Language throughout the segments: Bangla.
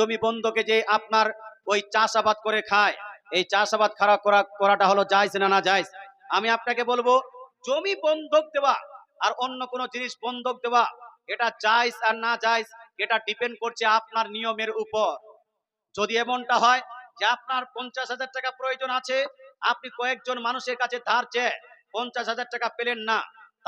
জমি বন্ধকে যে আপনার ওই চাষাবাদ করে খায়, এই চাষাবাদ খারাপ করা, করাটা হলো জায়জ না না জায়জ? আমি আপনাকে বলব, জমি বন্ধক দেওয়া আর অন্য কোনো জিনিস বন্ধক দেওয়া, এটা জায়জ আর না জায়জ, এটা ডিপেন্ড করছে আপনার নিয়মের উপর। যদি এমনটা হয় যে আপনার পঞ্চাশ হাজার টাকা প্রয়োজন আছে, আপনি কয়েকজন মানুষের কাছে ধার চেয়ে পঞ্চাশ হাজার টাকা পেলেন না,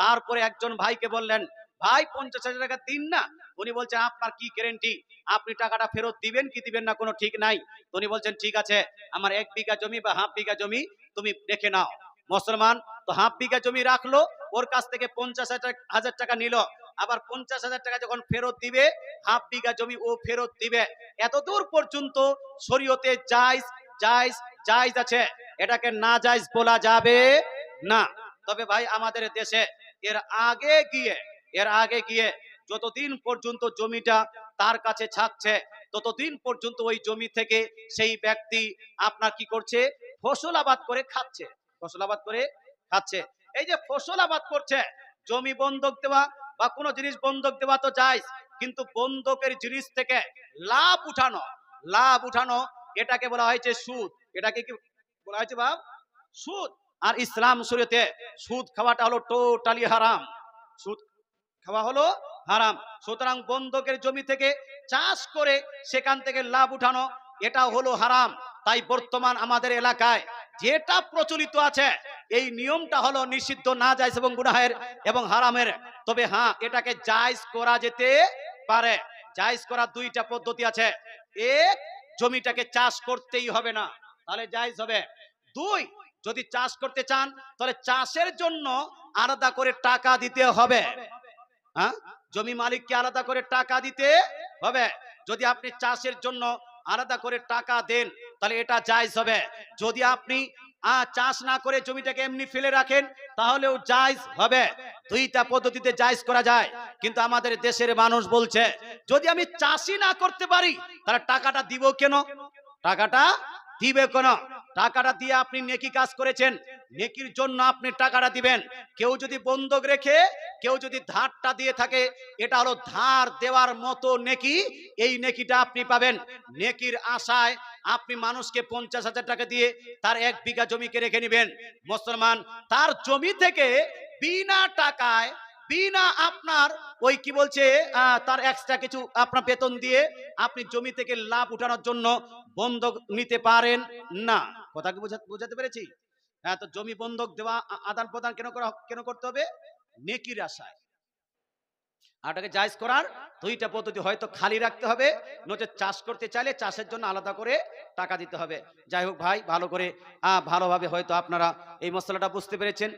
তারপরে একজন ভাইকে বললেন, ভাই, পঞ্চাশ হাজার টাকা দিন না উনি বলছেন আপনার কি গ্যারেন্টি আপনি টাকাটা ফেরত দিবেন কি দিবেন না, কোনো ঠিক নাই। উনি বলছেন, ঠিক আছে, আমার এক বিঘা জমি বা হাফ বিঘা জমি তুমি দেখে নাও। মুসলমান, তো হাফ বিঘা জমি রাখল, ওর কাছ থেকে পঞ্চাশ হাজার টাকা নিল। আবার পঞ্চাশ হাজার টাকা যখন ফেরত দিবে, হাফ বিঘা জমি ও ফেরত দিবে। এত দূর পর্যন্ত শরীয়তে জায়জ জায়জ জায়জ আছে। এটাকে না জায়জ বলা যাবে না। তবে ভাই, আমাদের দেশে এর আগে গিয়ে, এর আগে গিয়ে যতদিন পর্যন্ত জমিটা তার কাছে ছাকছে ততদিন পর্যন্ত ওই জমি থেকে সেই ব্যক্তি আপনার কি করছে? ফসল আবাদ করে খাচ্ছে। ফসল আবাদ করে খাচ্ছে। এই যে ফসল আবাদ করছে, জমি বন্ধক দেওয়া বা কোনো জিনিস বন্ধক দেওয়া তো যায় কিন্তু বন্ধকের জিনিস থেকে লাভ উঠানো লাভ উঠানো, এটাকে বলা হয়েছে সুদ। এটাকে কি বলা হয়েছে বাপ? সুদ। আর ইসলাম শরীয়তে সুদ খাওয়াটা হলো টোটালি হারাম। সুদ খাওয়া হলো হারাম। সুতরাং বন্ধকের জমি থেকে চাষ করে সেখান থেকে লাভ উঠানো, এটা হলো হারাম। তাই বর্তমান আমাদের এলাকায় যেটা প্রচলিত আছে, এই নিয়মটা হলো নিষিদ্ধ না জায়জ এবং গুনাহের এবং হারামের। তবে হ্যাঁ এটাকে জায়জ করা যেতে পারে। জায়জ করার দুইটা পদ্ধতি আছে। এক, জমিটাকে চাষ করতেই হবে না, তাহলে জায়জ হবে। দুই, যদি চাষ করতে চান, তাহলে চাষের জন্য আলাদা করে টাকা দিতে হবে। হ্যাঁ? জমি মালিককে আলাদা করে টাকা দিতে হবে। যদি আপনি চাষের জন্য আলাদা করে টাকা দেন, তাহলে এটা জায়জ হবে। যদি আপনি চাষ না করে জমিটাকে এমনি ফেলে রাখেন, তাহলেও জায়জ হবে। দুইটা পদ্ধতিতে জায়জ করা যায়। কিন্তু আমাদের দেশের মানুষ বলছে, যদি আমি চাষই না করতে পারি, তাহলে টাকাটা দিব কেন? টাকাটা দিবে কেন? টাকাটা দিয়ে আপনি নেকি কাজ করেছেন, নেকির জন্য আপনি টাকাটা দিবেন। কেউ যদি বন্ধক রেখে, কেউ যদি ধারটা দিয়ে থাকে, এটা হলো ধার দেওয়ার মতো নেকি, এই নেকিটা আপনি পাবেন। নেকির আশায় আপনি মানুষকে পঞ্চাশ হাজার টাকা দিয়ে তার এক বিঘা জমিকে রেখে নেবেন। মুসলমান, তার জমি থেকে বিনা টাকায় বিনা আপনার ওই কি বলছে তার এক্সট্রা কিছু আপনার বেতন দিয়ে আপনি জমি থেকে লাভ উঠানোর জন্য বন্ধক নিতে পারেন না। কথা কি বোঝা- বোঝাতে পেরেছি? হ্যাঁ তো জমি বন্ধক দেওয়া আদান প্রদান কেন করা কেন করতে হবে? নেকির আশায়। আর ওটাকে জায়জ করার দুইটা পদ্ধতি হয়তো খালি রাখতে হবে নচেত চাষ করতে চাইলে চাষের জন্য আলাদা করে টাকা দিতে হবে। যাই হোক ভাই, ভালো করে ভালোভাবে হয়তো আপনারা এই মশলাটা বুঝতে পেরেছেন।